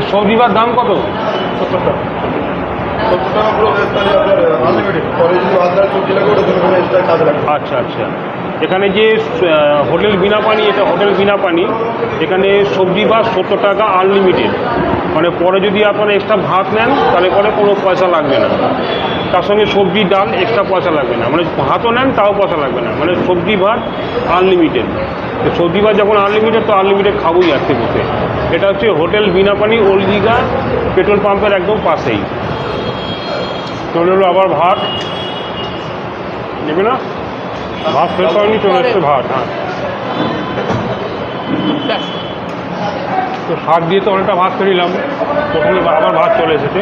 এখানে বার দাম কত? পুরো আচ্ছা আচ্ছা। এখানে যে হোটেল বিনা পানি এটা হোটেল বিনা পানি এখানে সবজি বা সত্তর টাকা আনলিমিটেড মানে পরে যদি আপনারা এক্সট্রা ভাত নেন, তাহলে পরে কোনো পয়সা লাগবে না। তার সঙ্গে সবজি, ডাল এক্সট্রা পয়সা লাগবে না। মানে ভাতও নেন, তাও পয়সা লাগবে না। মানে সবজি ভাত আনলিমিটেড তো সবজি ভাত যখন আনলিমিটেড তো আনলিমিটেড খাবোই আসতে বসে। এটা হচ্ছে হোটেল বিনা পানি ওল্ড দীঘা, পেট্রোল পাম্পের একদম পাশেই। চলে এলো আবার ভাত। নেবে না? ভাত ফের পাওনি চলে এসছে ভাত হ্যাঁ। তো শাক দিয়ে তো অনেকটা ভাত ফেরিলাম প্রথমে আবার ভাত চলে এসেছে।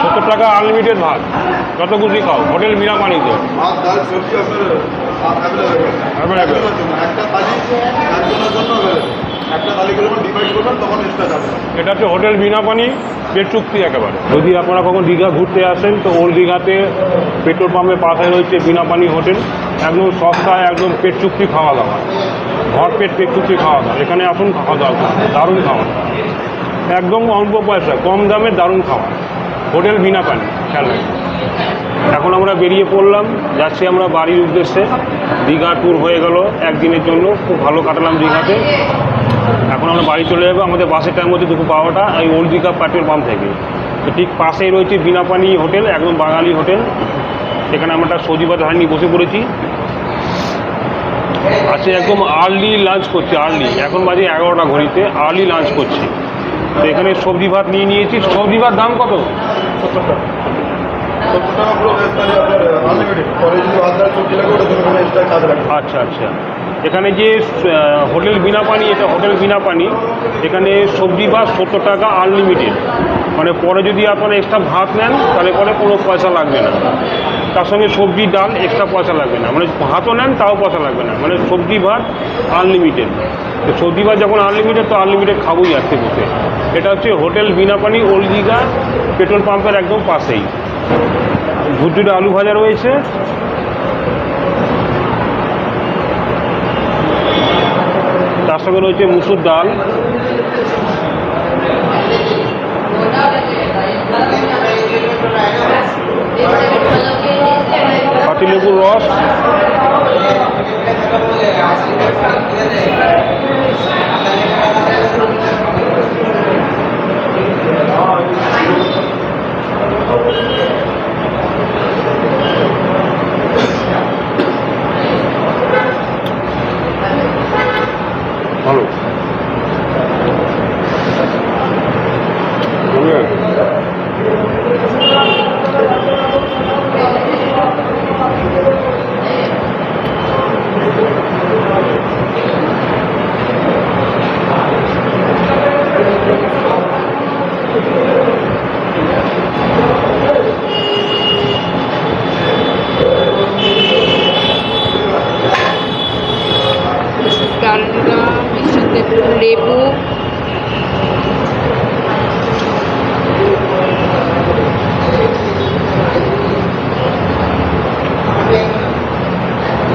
সত্তর টাকা আনলিমিটেড ভাত যত খুশি খাও। হোটেল বিনা পানিতে যাবে এটা হচ্ছে হোটেল বিনা পানি পেট চুক্তি একেবারে। যদি আপনারা কখন দীঘা ঘুরতে আসেন তো ওল্ড দীঘাতে পেট্রোল পাম্পের পাশে রয়েছে বিনা পানি হোটেল। একদম সস্তায় একদম পেট চুক্তি খাওয়া দাওয়া। ঘর পেট পেট চুক্তি খাওয়া দাওয়া। এখানে আসুন খাওয়া দাওয়া দারুণ খাওয়া। একদম অল্প পয়সা কম দামে দারুণ খাওয়া। হোটেল বিনা পানি রাখবেন। এখন আমরা বেরিয়ে পড়লাম, যাচ্ছি আমরা বাড়ির উদ্দেশ্যে। দীঘা ট্যুর হয়ে গেল একদিনের জন্য, খুব ভালো কাটালাম দীঘাতে। এখন আমরা বাড়ি চলে যাব, আমাদের বাসের টাইম হচ্ছে দুপুর বারোটা, এই ওল্ড দীঘা পেট্রোল পাম্প থেকে। তো ঠিক পাশেই রয়েছে বিনা পানি হোটেল, একদম বাঙালি হোটেল। সেখানে আমরা সজিবাদ হাঁড়ি নিয়ে বসে পড়েছি। আছে একদম আর্লি লাঞ্চ করছি আর্লি এখন বাজে এগারোটা ঘড়িতে আর্লি লাঞ্চ করছি। তো এখানে সবজি ভাত নিয়ে নিয়েছি। সবজি ভাত দাম কত? ভাত। আচ্ছা আচ্ছা। এখানে যে হোটেল বিনা পানি এটা হোটেল বিনা পানি এখানে সবজি বা সত্তর টাকা আনলিমিটেড মানে পরে যদি আপনারা এক্সট্রা ভাত নেন, তাহলে পরে কোনো পয়সা লাগবে না। তার সঙ্গে সবজি ডাল এক্সট্রা পয়সা লাগবে না। মানে ভাতও নেন, তাও পয়সা লাগবে না। মানে সবজি ভাত আনলিমিটেড সবজি ভাত যখন আনলিমিটেড তো আনলিমিটেড খাবোই আসতে বসে। এটা হচ্ছে hotel Binapani old Digha, petrol পাম্পের একদম পাশেই। ঝুটঝুটে আলু ভাজা রয়েছে। তার সঙ্গে রয়েছে মুসুর ডাল পাতিলেবুর রস ভালো বুঝলেন? ডালনা এর সাথে একটু লেবু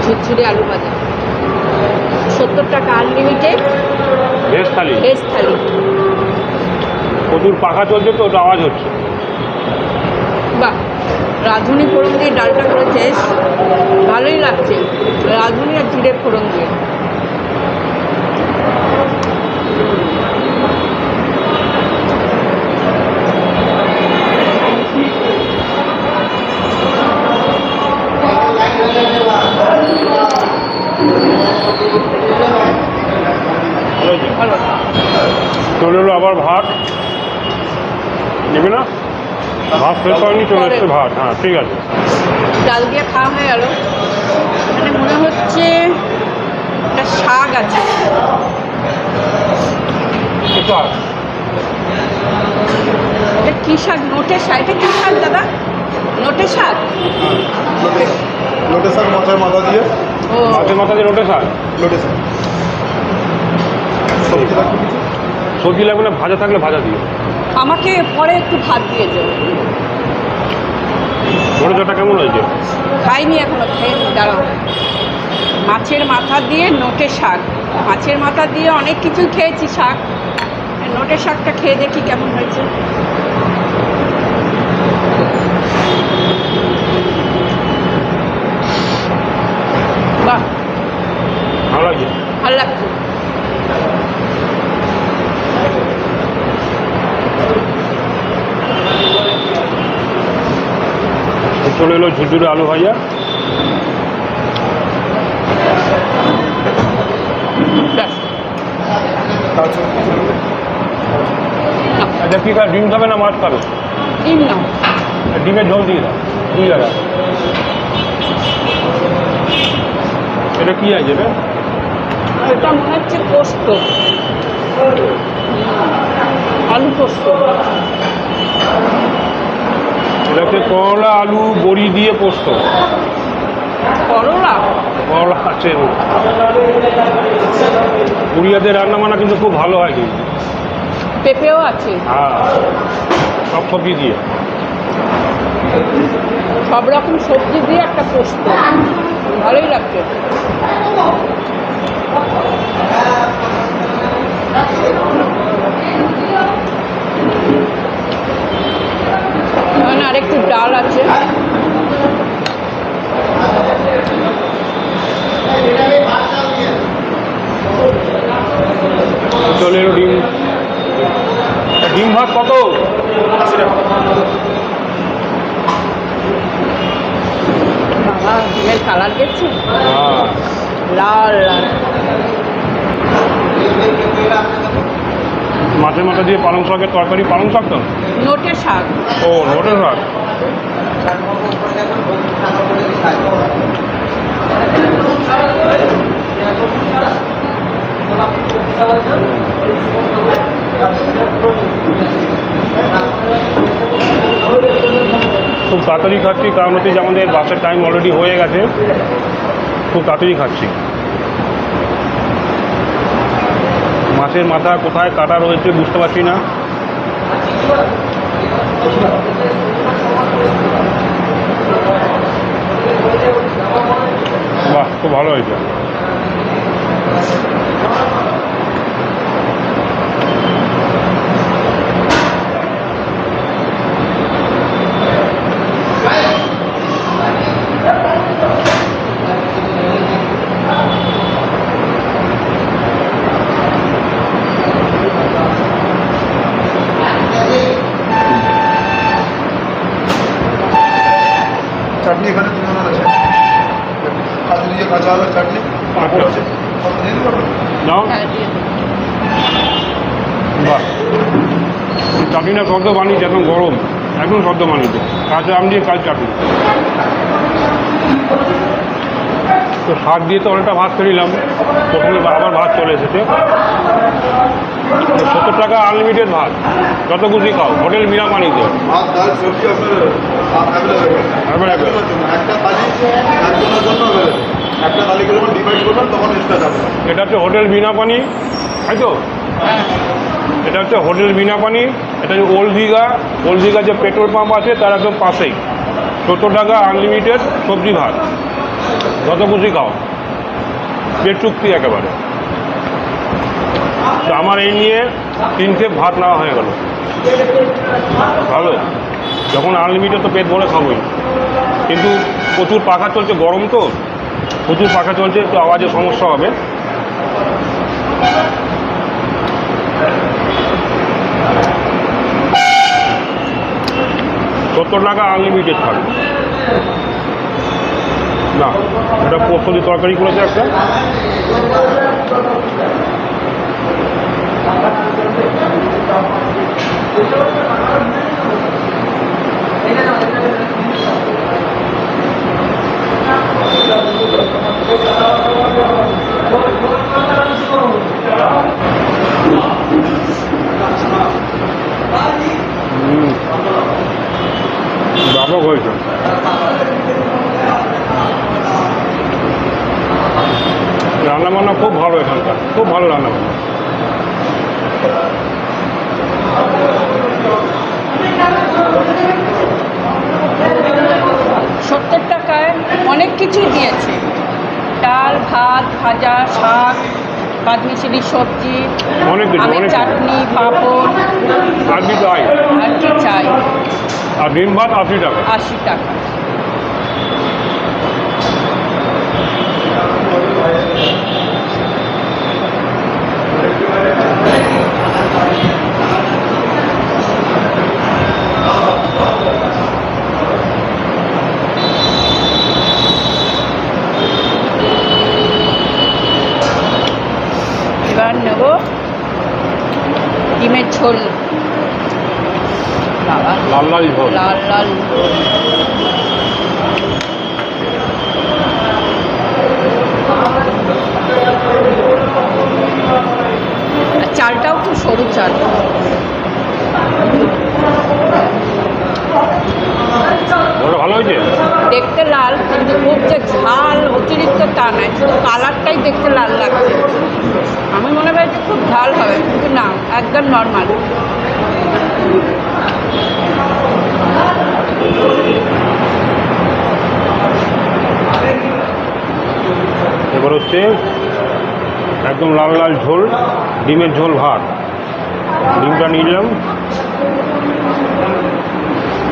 ঝুরঝুরে আলু ভাজা সত্তর টাকা unlimited veg thali veg thali প্রচুর পাখা চলছে তো ওটা আওয়াজ হচ্ছে। বাহ রাঁধুনি ফোড়ন দিয়ে ডালটা করেছে ভালোই লাগছে। রাঁধুনি আর জিরে ফোড়ন দিয়ে। চলে আবার ভাত। নেবে না? ভাত ফের পাওনি চলে এসছে ভাত। হ্যাঁ ঠিক আছে। ডাল দিয়ে খাওয়া হয়ে গেল। এখানে মনে হচ্ছে একটা শাক আছে। এটা কী শাক? নোটের শাক। এটা কী শাক দাদা? নোটের শাক? লোটে শাক মাছের মাথা দিয়ে। ও। মাছের মাথা দিয়ে রোটে শাক? লোটে শাক। সবজি লাগবে সবজি লাগবে না ভাজা থাকলে ভাজা দিও। আমাকে পরে একটু ভাত দিয়ে যাবে কেমন হয়েছে? খাইনি এখনও খেয়ে দাঁড়াও। মাছের মাথা দিয়ে নোটে শাক। মাছের মাথা দিয়ে অনেক কিছু খেয়েছি শাক। নোটে নোটের শাকটা খেয়ে দেখি কেমন হয়েছে বাহ ভালো লাগছে ভালো লাগছে এলো ঝুরঝুরে আলু ভাজা। আচ্ছা কি খাবে? ডিম খাবে না মাছ খাবে? ডিম ডিমের ঝোল দিয়ে দাও দুই জায়গা এটা কি আছে এটা এটা মনে হচ্ছে পোস্ত। আলু পোস্ত। এটা করলা আলু বড়ি দিয়ে পোস্ত। করলা? করলা আছে উড়িয়াদের রান্না বান্না কিন্তু খুব ভালো হয় কিন্তু। পেঁপেও আছে? হ্যাঁ সব সবজি দিয়ে। সব রকম সবজি দিয়ে একটা পোস্ত। ভালোই লাগছে। এখানে আরেকটু ডাল আছে চলে এলো ডিম ডিম ভাত কত আশি টাকা। বাবা ডিমের কালার দেখছি হ্যাঁ লাল লাল মাছের মাথা দিয়ে পালং শাকের তরকারি পালং শাক তো? নোটের শাক। ও নোটের শাক? খুব তাড়াতাড়ি খাচ্ছি কারণ হচ্ছে যে আমাদের বাসের টাইম অলরেডি হয়ে গেছে। খুব তাড়াতাড়ি খাচ্ছি। মাছের মাথা কোথায় কাটা রয়েছে বুঝতে পারছি না। বাহ খুব ভালো হয়েছে চাটনি এখানে তিন ধরনের আছে কাঁচি দিয়ে কাঁচা আলুর চাটনি পাঁপড় আছে কত দিয়ে দিবো আপনাকে? নাও হ্যাঁ, দিয়ে দাও। বাহ চাটনিটা শব্দ বানিয়েছে এখন গরম এখন শব্দ বানিয়েছে কাঁচা আম দিয়ে কাজ চাটনি তো শাক দিয়ে তো অনেকটা ভাত নিলাম প্রথমে আবার ভাত চলে এসেছে। সত্তর টাকা আনলিমিটেড ভাত। যত খুশি খাও। হোটেল মিরা পানিতে এটা হচ্ছে হোটেল বিনা পানি তাই তো? হ্যাঁ। এটা হচ্ছে হোটেল বিনা পানি এটা হচ্ছে ওল্ড দীঘা ওল্ড দীঘা যে পেট্রোল পাম্প আছে, তার একদম পাশেই। সত্তর টাকা আনলিমিটেড সবজি ভাত। যত খুশি খাও। পেট চুক্তি একেবারে। তো আমার এই নিয়ে তিনটে ভাত নেওয়া হয়ে গেল। ভালো? যখন আনলিমিটেড তো পেট ভরে খাবোই। কিন্তু প্রচুর পাখা চলছে, গরম তো। প্রচুর পাখা চলছে, একটু আওয়াজের সমস্যা হবে। সত্তর টাকা আনলিমিটেড থাকবে। না এটা পোস্ত তরকারি করেছে একটা হুম ব্যাপক হয়েছে রান্নাবান্না খুব ভালো এখানকার খুব ভালো রান্নাবান্না সত্তর কিছুই দিয়েছে। ডাল ভাত ভাজা শাক পাঁচমিশালি সবজি আমের চাটনি পাঁপড়। আর কি চাই? আর ডিম ভাত আশি টাকা। আশি টাকা এবার নেব ডিমের ঝোল বাবা লাল লাল ঝোল লাল লাল ঝোল আর চালটাও খুব সরু চাল ওটা ভালো হয়েছে দেখতে লাল কিন্তু খুব যে ঝাল অতিরিক্ত তা নয় শুধু কালারটাই দেখতে লাল লাগছে আমি মনে করি যে খুব ঝাল হবে কিন্তু না একদম নর্মাল এবার হচ্ছে একদম লাল লাল ঝোল, ডিমের ঝোল ভাত। ডিমটা নিলাম।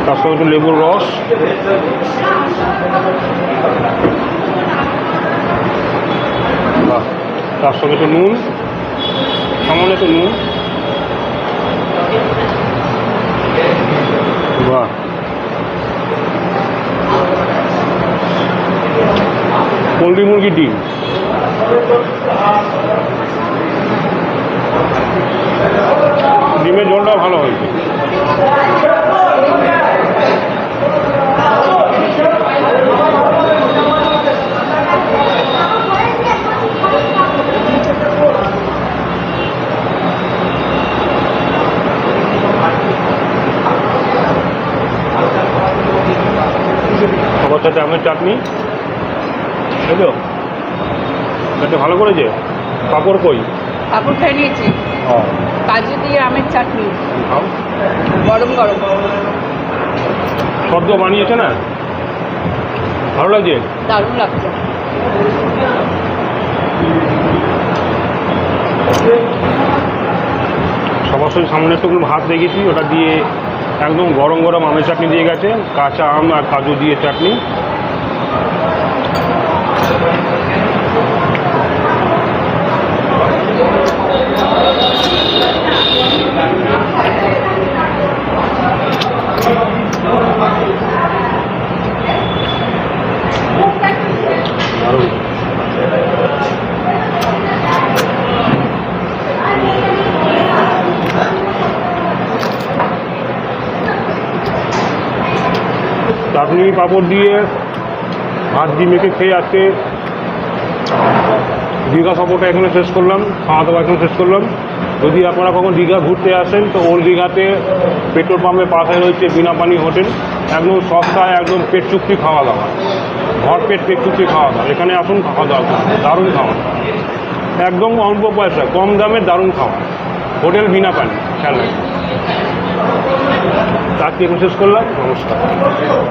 তার সঙ্গে একটু লেবুর রস। তার সঙ্গে একটু নুন, সামান্য একটু নুন। পোলট্রি মুরগির ডিম। ডিমের ঝোলটা ভালো হয়েছে। সাথে আমের চাটনি। বুঝলো? এটা ভালো করেছে? পাপড় কই? কাপড় খেয়ে নিয়েছি। হ্যাঁ কাজু দিয়ে আমের চাটনি। গরম গরম। সদ্য বানিয়েছে না? ভালো লাগছে? দারুণ লাগছে। সবার সাথে সামনে একটু ভাত রেখেছি ওটা দিয়ে একদম গরম গরম আমের চাটনি দিয়ে গেছে কাঁচা আম আর কাজু দিয়ে চাটনি দারুণ চাটনি পাঁপড় দিয়ে ভাত দিয়ে মেখে খেয়ে আজকে দীঘা সফরটা এখানে শেষ করলাম, খাওয়া দাওয়া এখানে শেষ করলাম। যদি আপনারা কখন দীঘা ঘুরতে আসেন, তো ওল্ড দীঘাতে পেট্রোল পাম্পের পাশে রয়েছে বিনা পানি হোটেল। একদম সস্তায়, একদম পেট চুক্তি খাওয়া দাওয়া। ঘর, পেট পেট চুক্তি খাওয়া দাওয়া। এখানে আসুন, খাওয়া দাওয়া দারুণ খাওয়া। একদম অল্প পয়সা কম দামে দারুণ খাওয়া। হোটেল বিনা পানি খেয়াল রাখবেন। আজকে শেষ করলাম, নমস্কার।